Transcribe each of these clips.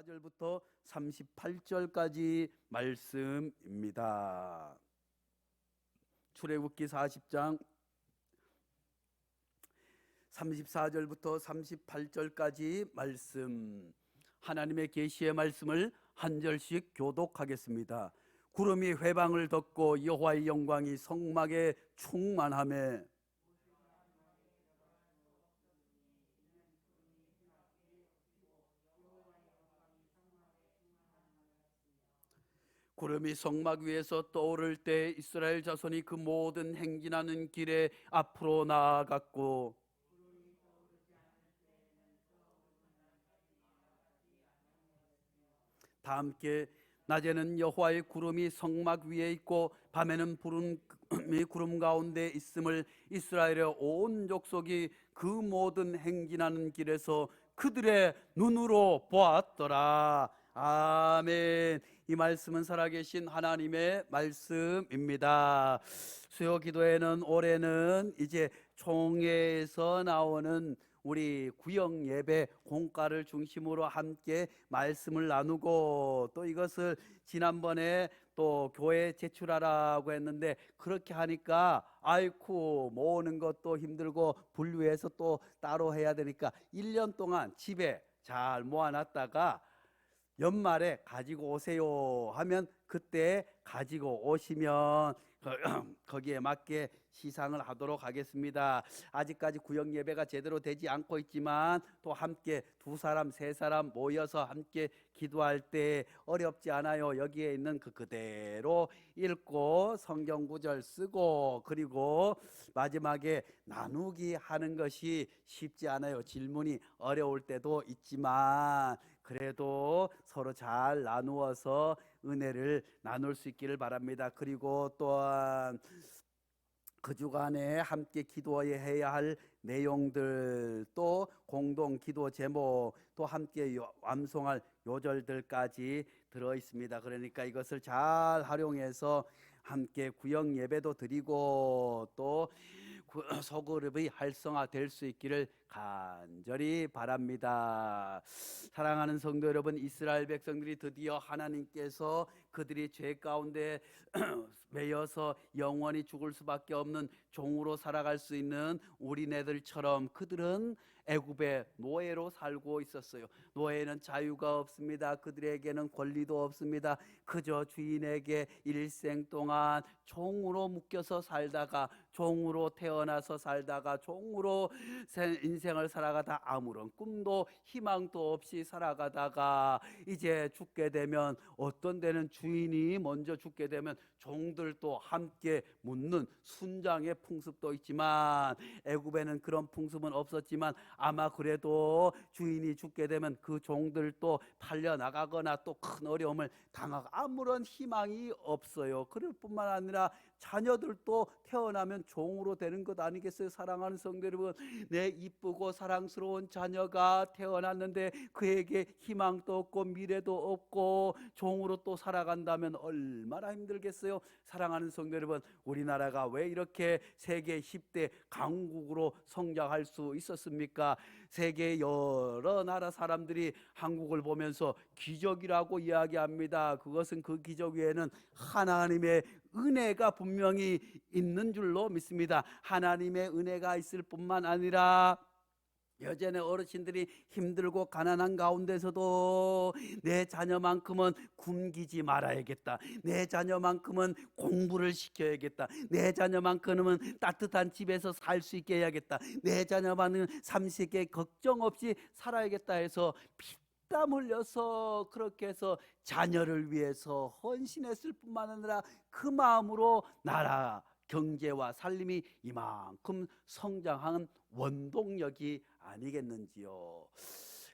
34절부터 38절까지 말씀입니다. 출애굽기 40장 34절부터 38절까지 말씀 하나님의 계시의 말씀을 한 절씩 교독하겠습니다. 구름이 회방을 덮고 여호와의 영광이 성막에 충만함에 구름이 성막 위에서 떠오를 때 이스라엘 자손이 그 모든 행진하는 길에 앞으로 나아갔고 다 함께 낮에는 여호와의 구름이 성막 위에 있고 밤에는 구름이 구름 가운데 있음을 이스라엘의 온 족속이 그 모든 행진하는 길에서 그들의 눈으로 보았더라. 아멘. 이 말씀은 살아계신 하나님의 말씀입니다. 수요 기도에는 올해는 이제 총회에서 나오는 우리 구역 예배 공과를 중심으로 함께 말씀을 나누고 또 이것을 지난번에 또 교회에 제출하라고 했는데 그렇게 하니까 아이쿠 모으는 것도 힘들고 분류해서 또 따로 해야 되니까 1년 동안 집에 잘 모아놨다가 연말에 가지고 오세요 하면 그때 가지고 오시면 거기에 맞게 시상을 하도록 하겠습니다. 아직까지 구역 예배가 제대로 되지 않고 있지만 또 함께 두 사람 세 사람 모여서 함께 기도할 때 어렵지 않아요. 여기에 있는 그 그대로 읽고 성경 구절 쓰고 그리고 마지막에 나누기 하는 것이 쉽지 않아요. 질문이 어려울 때도 있지만 그래도 서로 잘 나누어서 은혜를 나눌 수 있기를 바랍니다. 그리고 또한 그 주간에 함께 기도해야 할 내용들 또 공동 기도 제목 또 함께 요- 완성할 요절들까지 들어 있습니다. 그러니까 이것을 잘 활용해서 함께 구역 예배도 드리고 또 구- 소그룹이 활성화 될 수 있기를 간절히 바랍니다. 사랑하는 성도 여러분, 이스라엘 백성들이 드디어 하나님께서 그들이 죄 가운데 매여서 영원히 죽을 수밖에 없는 종으로 살아갈 수 있는 우리네들처럼 그들은 애굽의 노예로 살고 있었어요. 노예는 자유가 없습니다. 그들에게는 권리도 없습니다. 그저 주인에게 일생 동안 종으로 묶여서 살다가 종으로 태어나서 살다가 종으로 세- 인생을 살아가다 아무런 꿈도 희망도 없이 살아가다가 이제 죽게 되면 어떤 데는 주인이 먼저 죽게 되면 종들도 함께 묻는 순장의 풍습도 있지만 애굽에는 그런 풍습은 없었지만 아마 그래도 주인이 죽게 되면 그 종들도 팔려 나가거나 또 큰 어려움을 당하고 아무런 희망이 없어요. 그럴 뿐만 아니라 자녀들도 태어나면 종으로 되는 것 아니겠어요? 사랑하는 성도 여러분, 내 이쁘고 사랑스러운 자녀가 태어났는데 그에게 희망도 없고 미래도 없고 종으로 또 살아간다면 얼마나 힘들겠어요? 사랑하는 성도 여러분, 우리나라가 왜 이렇게 세계 10대 강국으로 성장할 수 있었습니까? 세계 여러 나라 사람들이 한국을 보면서 기적이라고 이야기합니다. 그것은 그 기적 위에는 하나님의 은혜가 분명히 있는 줄로 믿습니다. 하나님의 은혜가 있을 뿐만 아니라 여전히 어르신들이 힘들고 가난한 가운데서도 내 자녀만큼은 굶기지 말아야겠다. 내 자녀만큼은 공부를 시켜야겠다. 내 자녀만큼은 따뜻한 집에서 살 수 있게 해야겠다. 내 자녀만은 삼식에 걱정 없이 살아야겠다 해서 피땀 흘려서 그렇게 해서 자녀를 위해서 헌신했을 뿐만 아니라 그 마음으로 나라 경제와 살림이 이만큼 성장한 원동력이 아니겠는지요.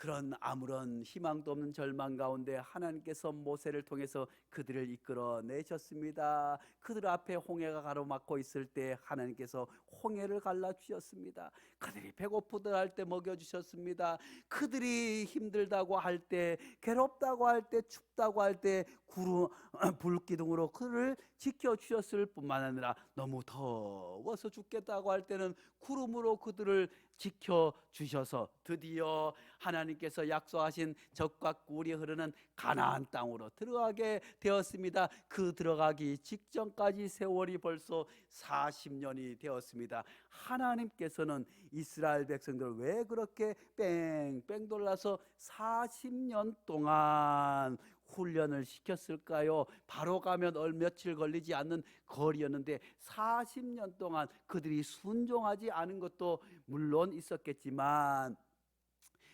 그런 아무런 희망도 없는 절망 가운데 하나님께서 모세를 통해서 그들을 이끌어 내셨습니다. 그들 앞에 홍해가 가로막고 있을 때 하나님께서 홍해를 갈라 주셨습니다. 그들이 배고프다 할 때 먹여 주셨습니다. 그들이 힘들다고 할 때, 괴롭다고 할 때, 춥다고 할 때 구름 불기둥으로 그를 지켜 주셨을 뿐만 아니라 너무 더워서 죽겠다고 할 때는 구름으로 그들을 지켜 주셔서 드디어 하나님께서 약속하신 적과 꿀이 흐르는 가나안 땅으로 들어가게 되었습니다. 그 들어가기 직전까지 세월이 벌써 40년이 되었습니다. 하나님께서는 이스라엘 백성들을 왜 그렇게 뺑뺑 돌라서 40년 동안 훈련을 시켰을까요? 바로 가면 얼 며칠 걸리지 않는 거리였는데 40년 동안 그들이 순종하지 않은 것도 물론 있었겠지만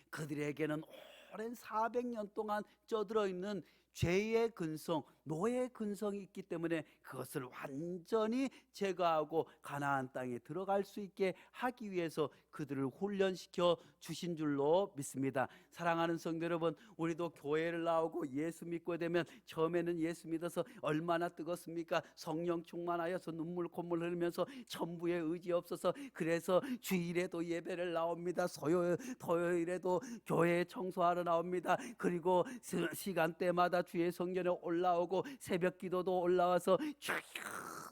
그들에게는 오랜 400년 동안 쪄들어 있는 죄의 근성, 노예 근성이 있기 때문에 그것을 완전히 제거하고 가나안 땅에 들어갈 수 있게 하기 위해서 그들을 훈련시켜 주신 줄로 믿습니다. 사랑하는 성도 여러분, 우리도 교회를 나오고 예수 믿고 되면 처음에는 예수 믿어서 얼마나 뜨겁습니까? 성령 충만하여서 눈물 콧물 흘리면서 천부에 의지 없어서 그래서 주일에도 예배를 나옵니다. 소요 토요일에도 교회 청소하러 나옵니다. 그리고 시- 시간대마다 주의 성전에 올라오고 새벽 기도도 올라와서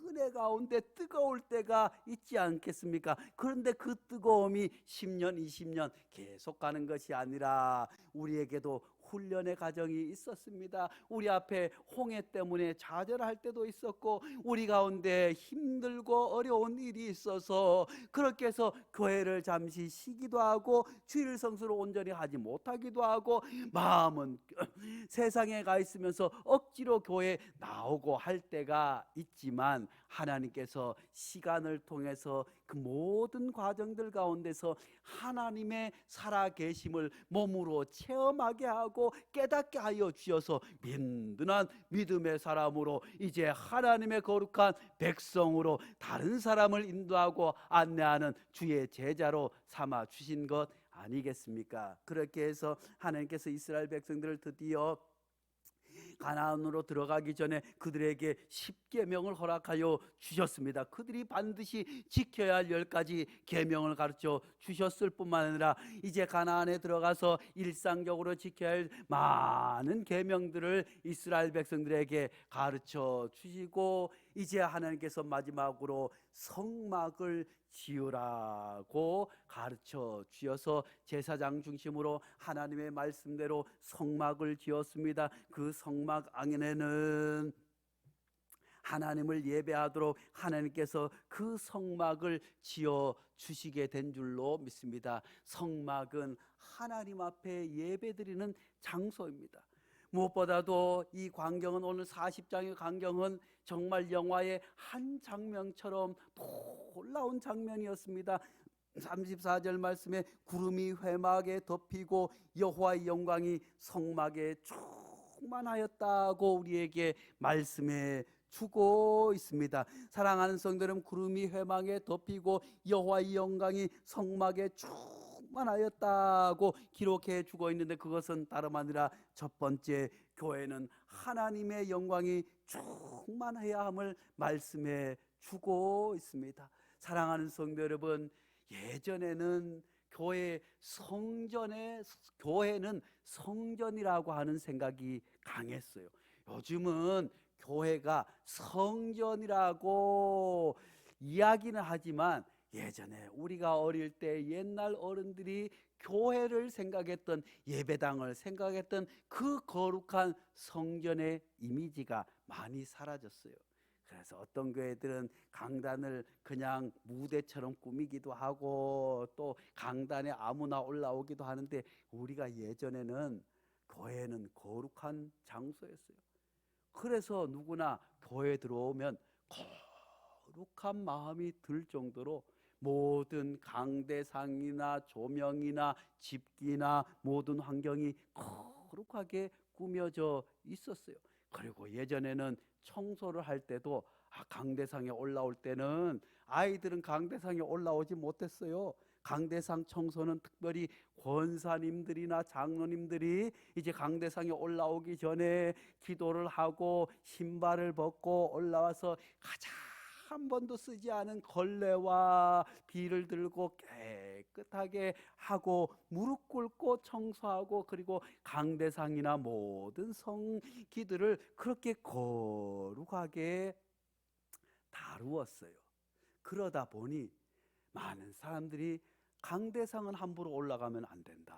은혜 가운데 뜨거울 때가 있지 않겠습니까? 그런데 그 뜨거움이 10년, 20년 계속 가는 것이 아니라 우리에게도 훈련의 과정이 있었습니다. 우리 앞에 홍해 때문에 좌절할 때도 있었고 우리 가운데 힘들고 어려운 일이 있어서 그렇게 해서 교회를 잠시 쉬기도 하고 주일 성수를 온전히 하지 못하기도 하고 마음은 세상에 가 있으면서 억지로 교회 나오고 할 때가 있지만 하나님께서 시간을 통해서 그 모든 과정들 가운데서 하나님의 살아 계심을 몸으로 체험하게 하고 깨닫게 하여 주셔서 든든한 믿음의 사람으로 이제 하나님의 거룩한 백성으로 다른 사람을 인도하고 안내하는 주의 제자로 삼아 주신 것 아니겠습니까? 그렇게 해서 하나님께서 이스라엘 백성들을 드디어 가나안으로 들어가기 전에 그들에게 십계명을 허락하여 주셨습니다. 그들이 반드시 지켜야 할 열 가지 계명을 가르쳐 주셨을 뿐만 아니라 이제 가나안에 들어가서 일상적으로 지켜야 할 많은 계명들을 이스라엘 백성들에게 가르쳐 주시고 이제 하나님께서 마지막으로 성막을 지으라고 가르쳐 주셔서 제사장 중심으로 하나님의 말씀대로 성막을 지었습니다. 그 성막 안에는 하나님을 예배하도록 하나님께서 그 성막을 지어 주시게 된 줄로 믿습니다. 성막은 하나님 앞에 예배드리는 장소입니다. 무엇보다도 이 광경은 오늘 40장의 광경은 정말 영화의 한 장면처럼 놀라운 장면이었습니다. 34절 말씀에 구름이 회막에 덮이고 여호와의 영광이 성막에 충만하였다고 우리에게 말씀해 주고 있습니다. 사랑하는 성도님 구름이 회막에 덮이고 여호와의 영광이 성막에 충만하였다고 기록해 주고 있는데 그것은 다름 아니라 첫 번째 교회는 하나님의 영광이 충만해야 함을 말씀해 주고 있습니다. 사랑하는 성도 여러분, 예전에는 교회 성전에 교회는 성전이라고 하는 생각이 강했어요. 요즘은 교회가 성전이라고 이야기는 하지만 예전에 우리가 어릴 때 옛날 어른들이 교회를 생각했던 예배당을 생각했던 그 거룩한 성전의 이미지가 많이 사라졌어요. 그래서 어떤 교회들은 강단을 그냥 무대처럼 꾸미기도 하고 또 강단에 아무나 올라오기도 하는데 우리가 예전에는 교회는 거룩한 장소였어요. 그래서 누구나 교회 들어오면 거룩한 마음이 들 정도로 모든 강대상이나 조명이나 집기나 모든 환경이 거룩하게 꾸며져 있었어요. 그리고 예전에는 청소를 할 때도 아, 강대상에 올라올 때는 아이들은 강대상에 올라오지 못했어요. 강대상 청소는 특별히 권사님들이나 장로님들이 이제 강대상에 올라오기 전에 기도를 하고 신발을 벗고 올라와서 가장 한 번도 쓰지 않은 걸레와 비를 들고 깨끗하게 하고 무릎 꿇고 청소하고 그리고 강대상이나 모든 성기들을 그렇게 거룩하게 다루었어요. 그러다 보니 많은 사람들이 강대상은 함부로 올라가면 안 된다.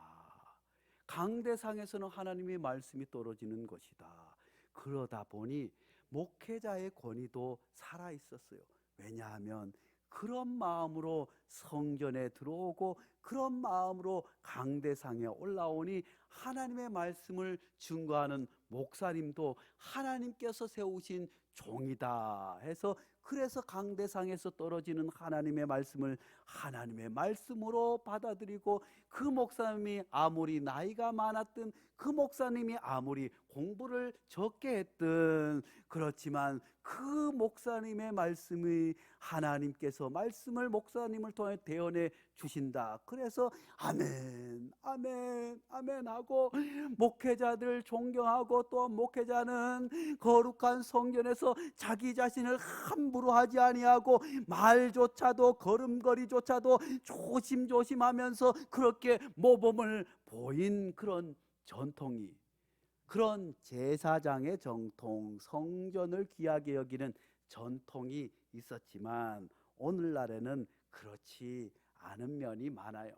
강대상에서는 하나님의 말씀이 떨어지는 것이다. 그러다 보니 목회자의 권위도 살아 있었어요. 왜냐하면 그런 마음으로 성전에 들어오고 그런 마음으로 강대상에 올라오니 하나님의 말씀을 증거하는 목사님도 하나님께서 세우신 종이다 해서 그래서 강대상에서 떨어지는 하나님의 말씀을 하나님의 말씀으로 받아들이고 그 목사님이 아무리 나이가 많았든 그 목사님이 아무리 공부를 적게 했든 그렇지만 그 목사님의 말씀이 하나님께서 말씀을 목사님을 통해 대언해 주신다. 그래서 아멘, 아멘, 아멘 하고 목회자들 존경하고 또 목회자는 거룩한 성전에서 자기 자신을 함부로 하지 아니하고 말조차도 걸음걸이조 차도 조심조심하면서 그렇게 모범을 보인 그런 전통이 그런 제사장의 정통, 성전을 귀하게 여기는 전통이 있었지만 오늘날에는 그렇지 않은 면이 많아요.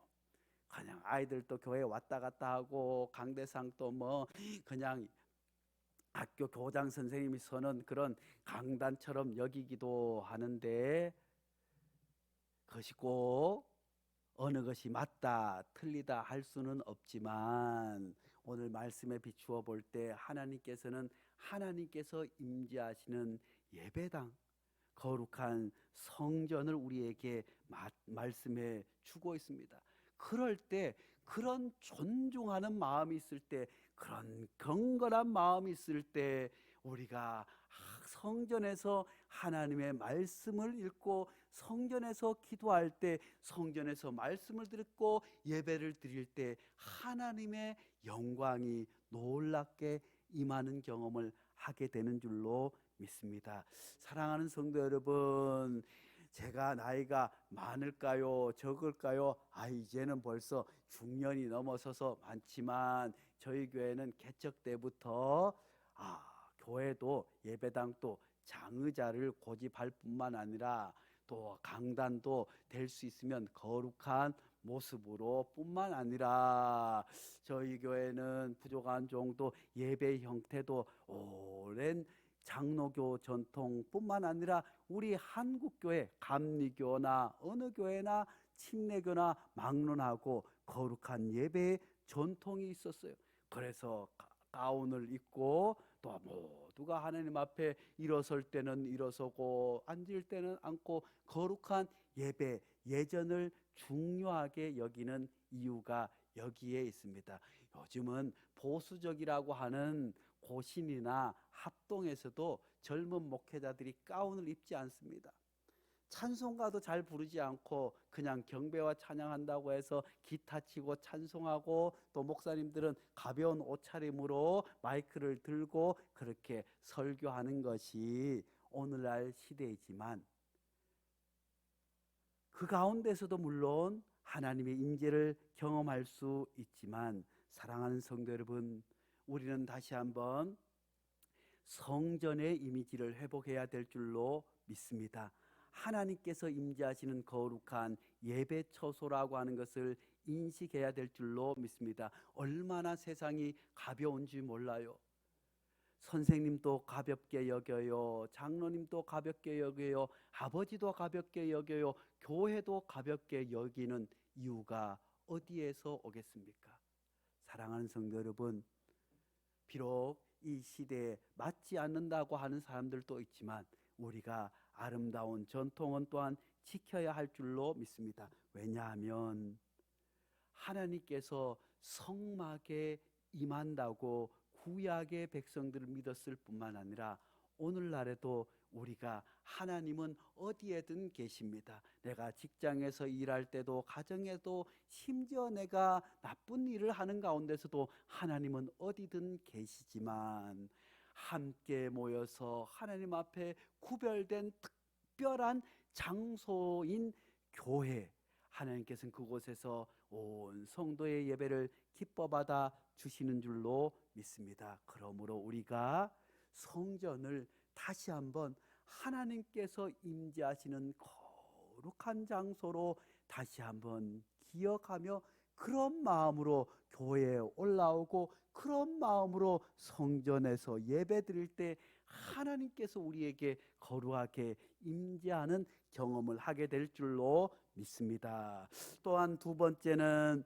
그냥 아이들도 교회 왔다 갔다 하고 강대상도 뭐 그냥 학교 교장 선생님이 서는 그런 강단처럼 여기기도 하는데 그 것이 꼭 어느 것이 맞다 틀리다 할 수는 없지만 오늘 말씀에 비추어 볼 때 하나님께서는 하나님께서 임재하시는 예배당 거룩한 성전을 우리에게 마- 말씀해 주고 있습니다. 그럴 때 그런 존중하는 마음이 있을 때 그런 경건한 마음이 있을 때 우리가 아, 성전에서 하나님의 말씀을 읽고 성전에서 기도할 때 성전에서 말씀을 듣고 예배를 드릴 때 하나님의 영광이 놀랍게 임하는 경험을 하게 되는 줄로 믿습니다. 사랑하는 성도 여러분, 제가 나이가 많을까요? 적을까요? 아, 이제는 벌써 중년이 넘어서서 많지만 저희 교회는 개척 때부터 아, 교회도 예배당도 장의자를 고집할 뿐만 아니라 또 강단도 될 수 있으면 거룩한 모습으로 뿐만 아니라 저희 교회는 부족한 정도 예배 형태도 오랜 장로교 전통뿐만 아니라 우리 한국 교회 감리교나 어느 교회나 침례교나 막론하고 거룩한 예배의 전통이 있었어요. 그래서 가- 가운을 입고 또 모두가 하나님 앞에 일어설 때는 일어서고 앉을 때는 앉고 거룩한 예배 예전을 중요하게 여기는 이유가 여기에 있습니다. 요즘은 보수적이라고 하는 고신이나 합동에서도 젊은 목회자들이 가운을 입지 않습니다. 찬송가도 잘 부르지 않고 그냥 경배와 찬양한다고 해서 기타 치고 찬송하고 또 목사님들은 가벼운 옷차림으로 마이크를 들고 그렇게 설교하는 것이 오늘날 시대이지만 그 가운데서도 물론 하나님의 임재를 경험할 수 있지만 사랑하는 성도 여러분 우리는 다시 한번 성전의 이미지를 회복해야 될 줄로 믿습니다. 하나님께서 임재하시는 거룩한 예배 처소라고 하는 것을 인식해야 될 줄로 믿습니다. 얼마나 세상이 가벼운지 몰라요. 선생님도 가볍게 여겨요. 장로님도 가볍게 여겨요. 아버지도 가볍게 여겨요. 교회도 가볍게 여기는 이유가 어디에서 오겠습니까? 사랑하는 성도 여러분, 비록 이 시대에 맞지 않는다고 하는 사람들도 있지만 우리가 아름다운 전통은 또한 지켜야 할 줄로 믿습니다. 왜냐하면 하나님께서 성막에 임한다고 구약의 백성들을 믿었을 뿐만 아니라 오늘날에도 우리가 하나님은 어디에든 계십니다. 내가 직장에서 일할 때도 가정에도 심지어 내가 나쁜 일을 하는 가운데서도 하나님은 어디든 계시지만 함께 모여서 하나님 앞에 구별된 특별한 장소인 교회 하나님께서는 그곳에서 온 성도의 예배를 기뻐 받아 주시는 줄로 믿습니다. 그러므로 우리가 성전을 다시 한번 하나님께서 임재하시는 거룩한 장소로 다시 한번 기억하며 그런 마음으로 교회에 올라오고 그런 마음으로 성전에서 예배 드릴 때 하나님께서 우리에게 거룩하게 임재하는 경험을 하게 될 줄로 믿습니다. 또한 두 번째는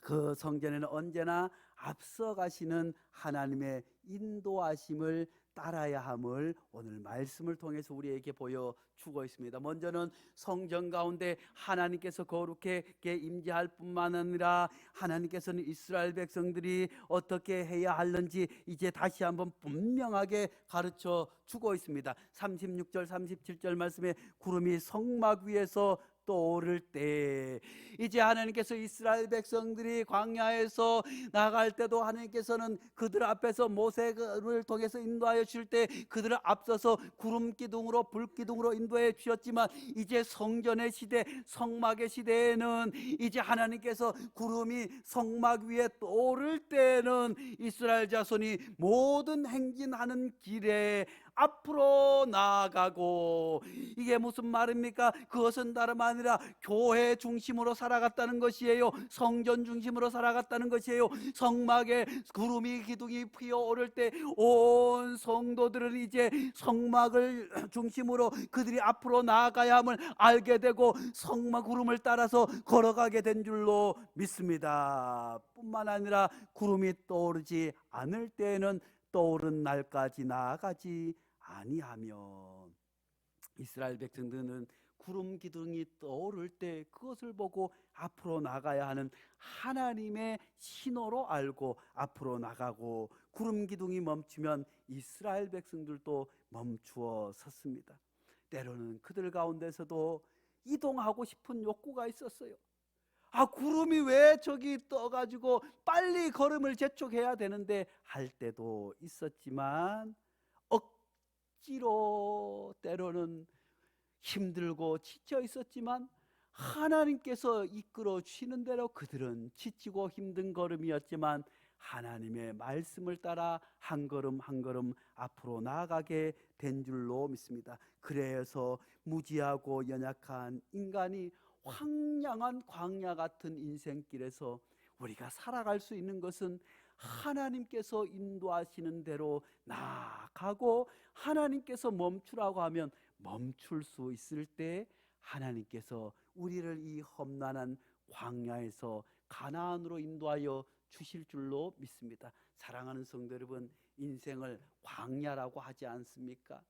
그 성전에는 언제나 앞서가시는 하나님의 인도하심을 따라야 함을 오늘 말씀을 통해서 우리에게 보여 주고 있습니다. 먼저는 성전 가운데 하나님께서 거룩하게 임재할 뿐만 아니라 하나님께서는 이스라엘 백성들이 어떻게 해야 하는지 이제 다시 한번 분명하게 가르쳐 주고 있습니다. 36절 37절 말씀에 구름이 성막 위에서 떠오를 때 이제 하나님께서 이스라엘 백성들이 광야에서 나갈 때도 하나님께서는 그들 앞에서 모세를 통해서 인도하여 주실 때 그들을 앞서서 구름 기둥으로 불 기둥으로 인도해 주셨지만 이제 성전의 시대 성막의 시대에는 이제 하나님께서 구름이 성막 위에 떠오를 때는 이스라엘 자손이 모든 행진하는 길에 앞으로 나아가고 이게 무슨 말입니까? 그것은 다름 아니 라 교회 중심으로 살아갔다는 것이에요. 성전 중심으로 살아갔다는 것이에요. 성막에 구름이 기둥이 피어오를 때 온 성도들은 이제 성막을 중심으로 그들이 앞으로 나아가야 함을 알게 되고 성막 구름을 따라서 걸어가게 된 줄로 믿습니다. 뿐만 아니라 구름이 떠오르지 않을 때에는 떠오른 날까지 나아가지 아니하며 이스라엘 백성들은 구름 기둥이 떠오를 때 그것을 보고 앞으로 나가야 하는 하나님의 신호로 알고 앞으로 나가고 구름 기둥이 멈추면 이스라엘 백성들도 멈추어 섰습니다. 때로는 그들 가운데서도 이동하고 싶은 욕구가 있었어요. 아, 구름이 왜 저기 떠가지고 빨리 걸음을 재촉해야 되는데 할 때도 있었지만 억지로 때로는 힘들고 지쳐 있었지만 하나님께서 이끌어 주시는 대로 그들은 지치고 힘든 걸음이었지만 하나님의 말씀을 따라 한 걸음 한 걸음 앞으로 나아가게 된 줄로 믿습니다. 그래서 무지하고 연약한 인간이 황량한 광야 같은 인생길에서 우리가 살아갈 수 있는 것은 하나님께서 인도하시는 대로 나아가고 하나님께서 멈추라고 하면 멈출 수 있을 때 하나님께서 우리를 이 험난한 광야에서 가나안으로 인도하여 주실 줄로 믿습니다. 사랑하는 성도 여러분, 인생을 광야라고 하지 않습니까?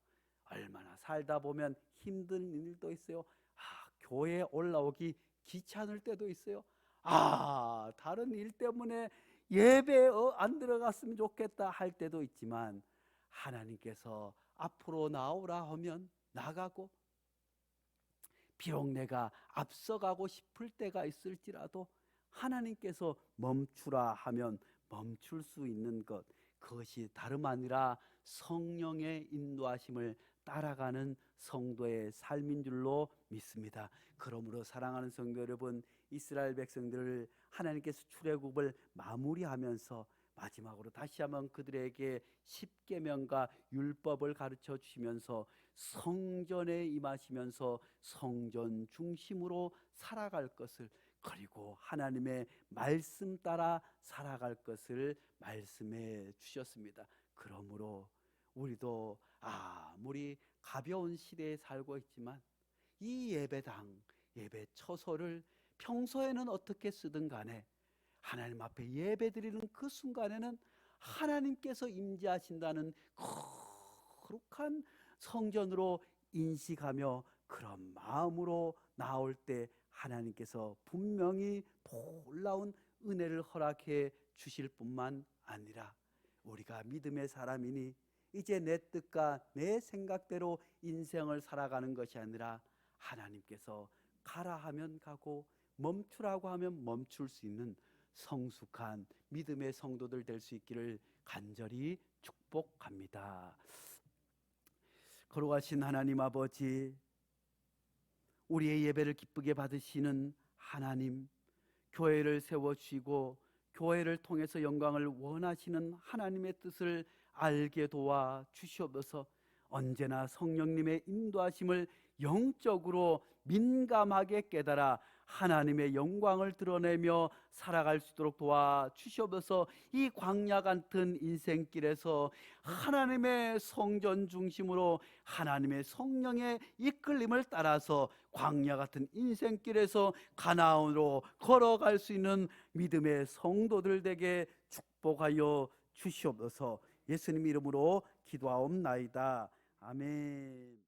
얼마나 살다 보면 힘든 일도 있어요. 아, 교회에 올라오기 귀찮을 때도 있어요. 아, 다른 일 때문에 예배에 어, 안 들어갔으면 좋겠다 할 때도 있지만 하나님께서 앞으로 나오라 하면 나가고 비록 내가 앞서가고 싶을 때가 있을지라도 하나님께서 멈추라 하면 멈출 수 있는 것 그것이 다름 아니라 성령의 인도하심을 따라가는 성도의 삶인 줄로 믿습니다. 그러므로 사랑하는 성도 여러분, 이스라엘 백성들을 하나님께서 출애굽을 마무리하면서 마지막으로 다시 한번 그들에게 십계명과 율법을 가르쳐 주시면서 성전에 임하시면서 성전 중심으로 살아갈 것을 그리고 하나님의 말씀 따라 살아갈 것을 말씀해 주셨습니다. 그러므로 우리도 아무리 가벼운 시대에 살고 있지만 이 예배당, 예배 처소를 평소에는 어떻게 쓰든 간에 하나님 앞에 예배 드리는 그 순간에는 하나님께서 임재하신다는 거룩한 성전으로 인식하며 그런 마음으로 나올 때 하나님께서 분명히 놀라운 은혜를 허락해 주실 뿐만 아니라 우리가 믿음의 사람이니 이제 내 뜻과 내 생각대로 인생을 살아가는 것이 아니라 하나님께서 가라 하면 가고 멈추라고 하면 멈출 수 있는 성숙한 믿음의 성도들 될 수 있기를 간절히 축복합니다. 거룩하신 하나님 아버지, 우리의 예배를 기쁘게 받으시는 하나님, 교회를 세워 주시고 교회를 통해서 영광을 원하시는 하나님의 뜻을 알게 도와 주시옵소서. 언제나 성령님의 인도하심을 영적으로 민감하게 깨달아 하나님의 영광을 드러내며 살아갈 수 있도록 도와 주시옵소서. 이 광야 같은 인생길에서 하나님의 성전 중심으로 하나님의 성령의 이끌림을 따라서 광야 같은 인생길에서 가나안으로 걸어갈 수 있는 믿음의 성도들 되게 축복하여 주시옵소서. 예수님 이름으로 기도하옵나이다 아멘